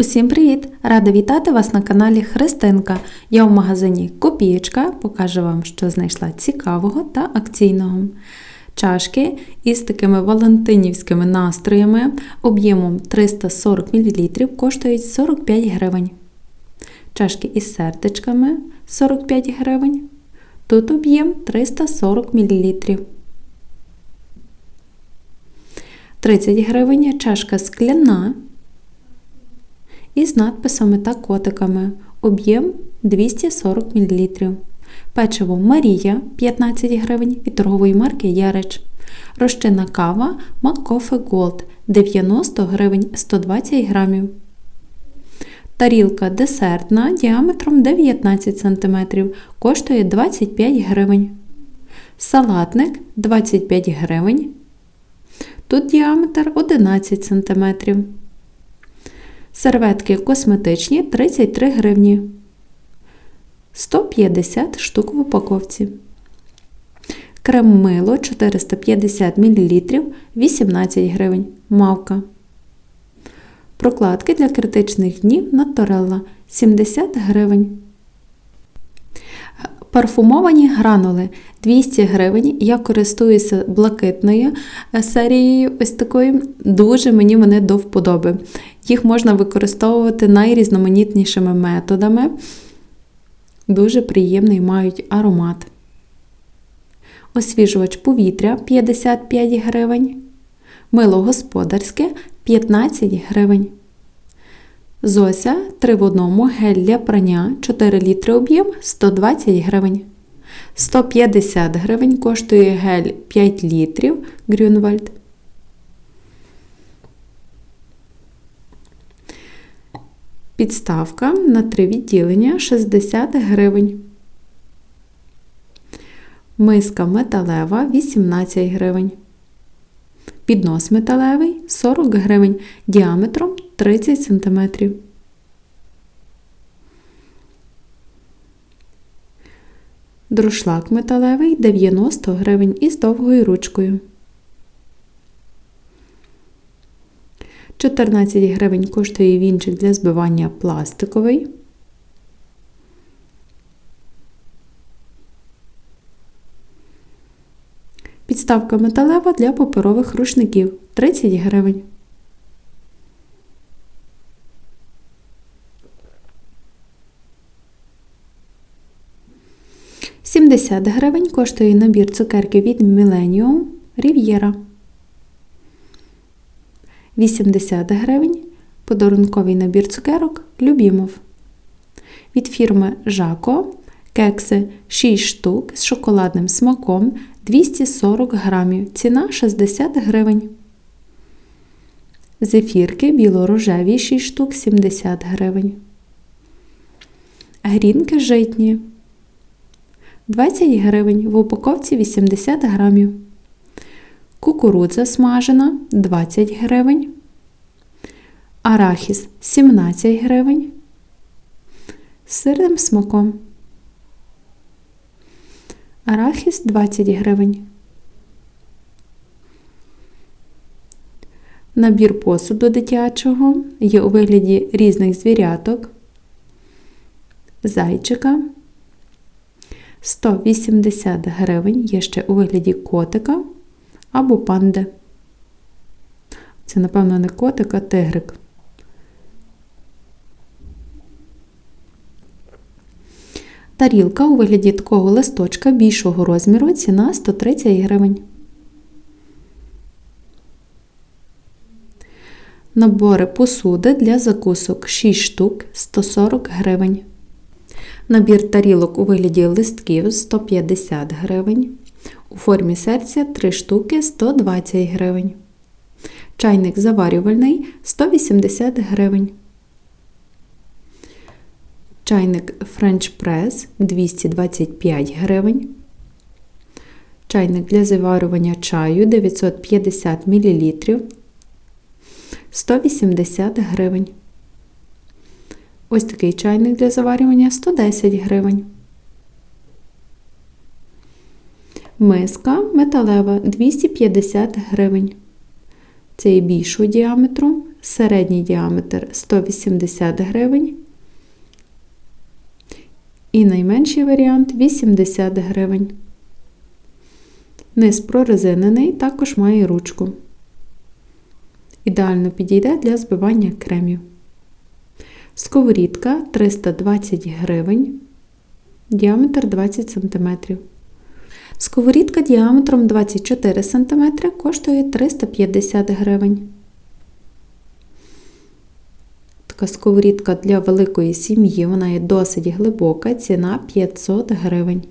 Усім привіт! Рада вітати вас на каналі Христинка. Я в магазині Копієчка покажу вам, що знайшла цікавого та акційного. Чашки із такими валентинівськими настроями об'ємом 340 мл коштують 45 гривень. Чашки із сердечками 45 гривень. Тут об'єм 340 мл. 30 гривень чашка скляна із надписами та котиками. Об'єм 240 мл. Печиво Марія 15 гривень від торгової марки Ярич. Розчинна кава McCoffee Gold 90 гривень 120 грамів. Тарілка десертна діаметром 19 см коштує 25 гривень. Салатник 25 гривень. Тут діаметр 11 см. Серветки косметичні 33 гривні. 150 штук в упаковці. Крем мило 450 мл 18 гривень. Мавка. Прокладки для критичних днів Наторелла 70 гривень. Парфумовані гранули 200 гривень. Я користуюся блакитною серією, ось такою. Дуже мені вони до вподоби. Їх можна використовувати найрізноманітнішими методами. Дуже приємний мають аромат. Освіжувач повітря 55 гривень. Мило господарське 15 гривень. Зося 3 в одному гель для прання 4 літри об'єм 120 гривень. 150 гривень коштує гель 5 літрів Грюнвальд. Підставка на 3 відділення 60 гривень. Миска металева 18 гривень. Піднос металевий 40 гривень діаметром 30 см. Друшлак металевий 90 гривень із довгою ручкою. 14 гривень коштує вінчик для збивання пластиковий. Підставка металева для паперових рушників 30 гривень. Сімдесят гривень коштує набір цукерки від Millennium Riviera. 80 гривень подарунковий набір цукерок Любімов. Від фірми Жако кекси 6 штук з шоколадним смаком 240 грамів. Ціна 60 гривень. Зефірки біло-рожеві 6 штук 70 гривень. Грінки житні 20 гривень. В упаковці 80 грамів. Кукурудза смажена 20 гривень. Арахіс 17 гривень. З сирним смаком. Арахіс 20 гривень. Набір посуду дитячого є у вигляді різних звіряток. Зайчика. 180 гривень є ще у вигляді котика або панди. Це, напевно, не котик, а тигрик. Тарілка у вигляді такого листочка більшого розміру ціна 130 гривень. Набори посуди для закусок 6 штук 140 гривень. Набір тарілок у вигляді листків 150 гривень. У формі серця 3 штуки 120 гривень. Чайник заварювальний 180 гривень. Чайник French Press 225 гривень. Чайник для заварювання чаю 950 мл 180 гривень. Ось такий чайник для заварювання 110 гривень. Миска металева 250 гривень. Це є більшого діаметру середній діаметр 180 гривень. І найменший варіант 80 гривень. Низ прорезинений також має ручку. Ідеально підійде для збивання кремів. Сковорідка 320 гривень, діаметр 20 см. Сковорідка діаметром 24 см коштує 350 гривень. Така сковорідка для великої сім'ї, вона є досить глибока, ціна 500 гривень.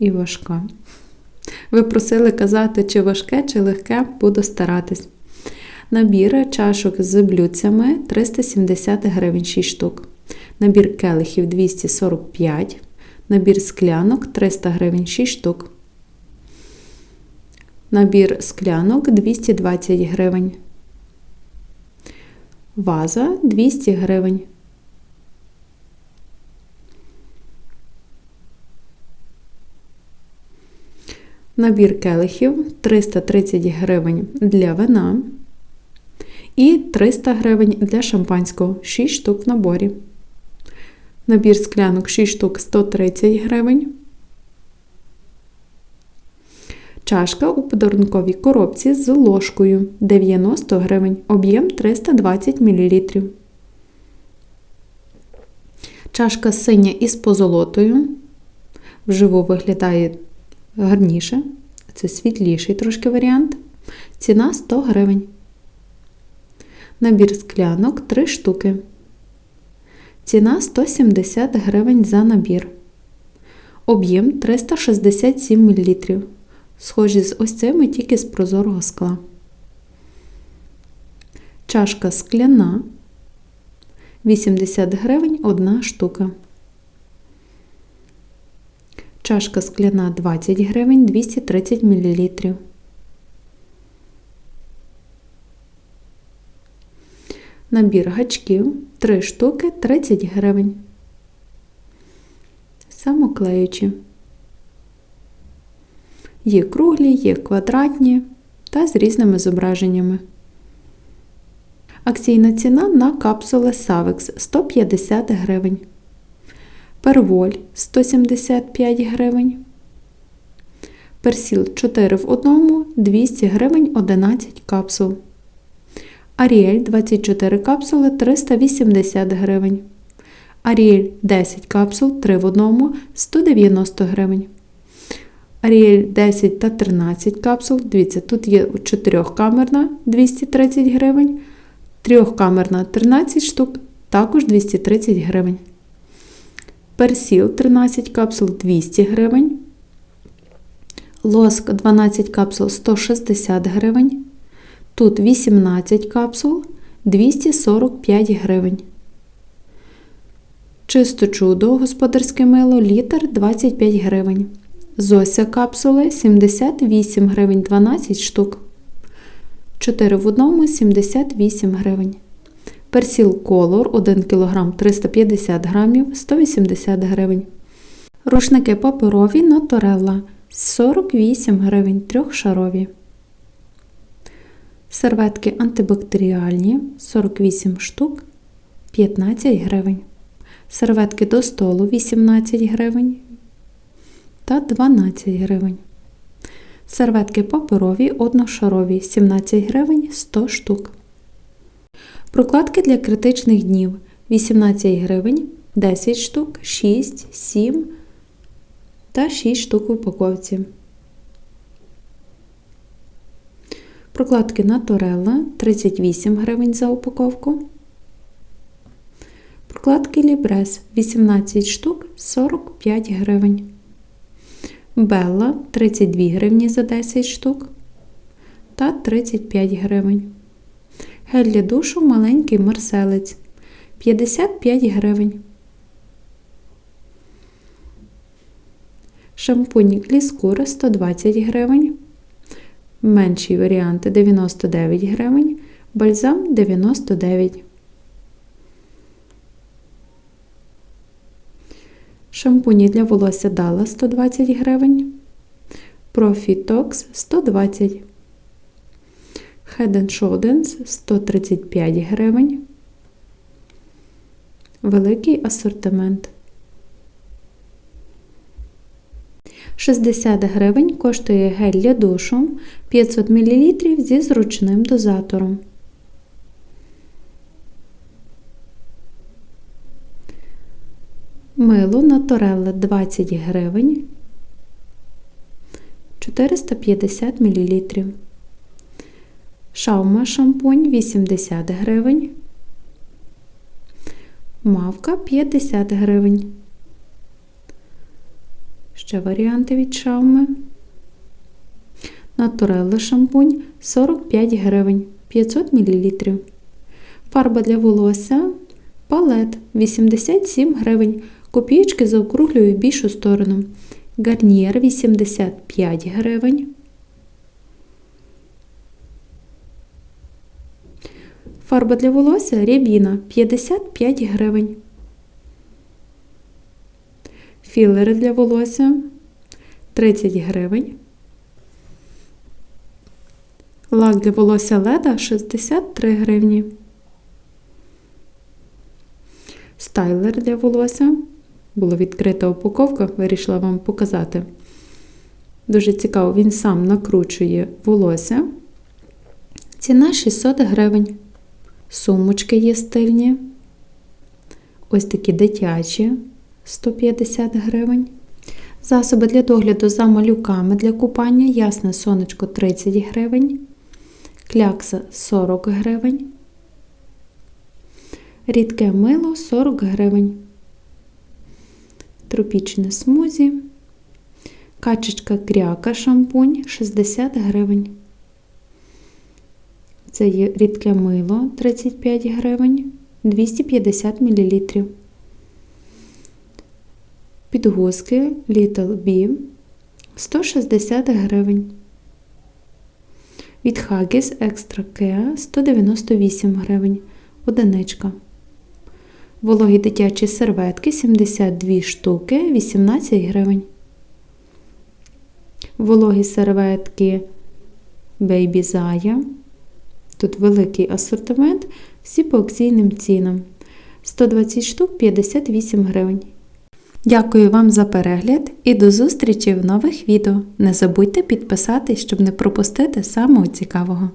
І важка. Ви просили казати, чи важке, чи легке, буду старатись. Набір чашок з блюдцями 370 гривень 6 штук. Набір келихів 245, набір склянок 300 гривень 6 штук. Набір склянок 220 гривень. Ваза 200 гривень. Набір келихів 330 гривень для вина і 300 гривень для шампанського 6 штук в наборі. Набір склянок 6 штук 130 гривень. Чашка у подарунковій коробці з ложкою 90 гривень, об'єм 320 мл. Чашка синя із позолотою. Вживу виглядає гарніше. Це світліший трошки варіант. Ціна 100 гривень. Набір склянок 3 штуки. Ціна 170 гривень за набір. Об'єм 367 мл. Схожі з ось цими тільки з прозорого скла. Чашка скляна 80 гривень одна штука. Чашка скляна 20 гривень 230 мл. Набір гачків 3 штуки 30 гривень. Самоклеючі. Є круглі, є квадратні та з різними зображеннями. Акційна ціна на капсули Savex 150 гривень. Перволь 175 гривень. Персіл 4 в 1 200 гривень 11 капсул. Аріель 24 капсули 380 гривень. Аріель 10 капсул 3 в 1 190 гривень. Аріель 10 та 13 капсул. Дивіться, тут є 4-камерна 230 гривень. 3-камерна 13 штук, також 230 гривень. Персіл 13 капсул 200 гривень. Лоск 12 капсул 160 гривень. Тут 18 капсул 245 гривень. Чисто чудо господарське мило літр 25 гривень. Зося капсули 78 гривень 12 штук. 4 в одному 78 гривень. Персіл колор 1 кг 350 г 180 гривень. Рушники паперові Наторелла 48 гривень трьохшарові. Серветки антибактеріальні 48 штук 15 гривень. Серветки до столу 18 гривень та 12 гривень. Серветки паперові одношарові 17 гривень 100 штук. Прокладки для критичних днів 18 гривень 10 штук, 6, 7 та 6 штук в упаковці. Прокладки Наторелла 38 гривень за упаковку. Прокладки Лібрес 18 штук 45 гривень. Белла 32 гривні за 10 штук та 35 гривень. Гель для душу маленький марселець 55 гривень. Шампунь Гліскур 120 гривень. Менші варіанти 99 гривень. Бальзам 99. Шампуні для волосся Дала 120 гривень. Profitox 120 Head and Shoulders 135 гривень. Великий асортимент. 60 гривень коштує гель для душу 500 мл зі зручним дозатором. Мило Наторелла 20 гривень 450 мл. Шаума шампунь 80 гривень. Мавка 50 гривень. Ще варіанти від шауми. Натурелла шампунь 45 гривень 500 мл. Фарба для волосся палет 87 гривень. Копійки заокруглюю в більшу сторону. Гарнієр 85 гривень. Фарба для волосся рябіна 55 гривень. Філери для волосся 30 гривень. Лак для волосся леда 63 гривні. Стайлер для волосся. Була відкрита упаковка, вирішила вам показати. Дуже цікаво, він сам накручує волосся. Ціна 600 гривень. Сумочки є стильні. Ось такі дитячі 150 гривень. Засоби для догляду за малюками для купання. Ясне сонечко 30 гривень. Клякса 40 гривень. Рідке мило 40 гривень. Тропічне смузі. Качечка кряка шампунь 60 гривень. Це є рідке мило 35 гривень, 250 мл. Підгузки Little B 160 гривень. Від Haggis Extra Care 198 гривень. Одиничка. Вологі дитячі серветки 72 штуки 18 гривень. Вологі серветки Baby Zaya. Тут великий асортимент, всі по акційним цінам. 120 штук 58 гривень. Дякую вам за перегляд і до зустрічі в нових відео. Не забудьте підписатись, щоб не пропустити самого цікавого.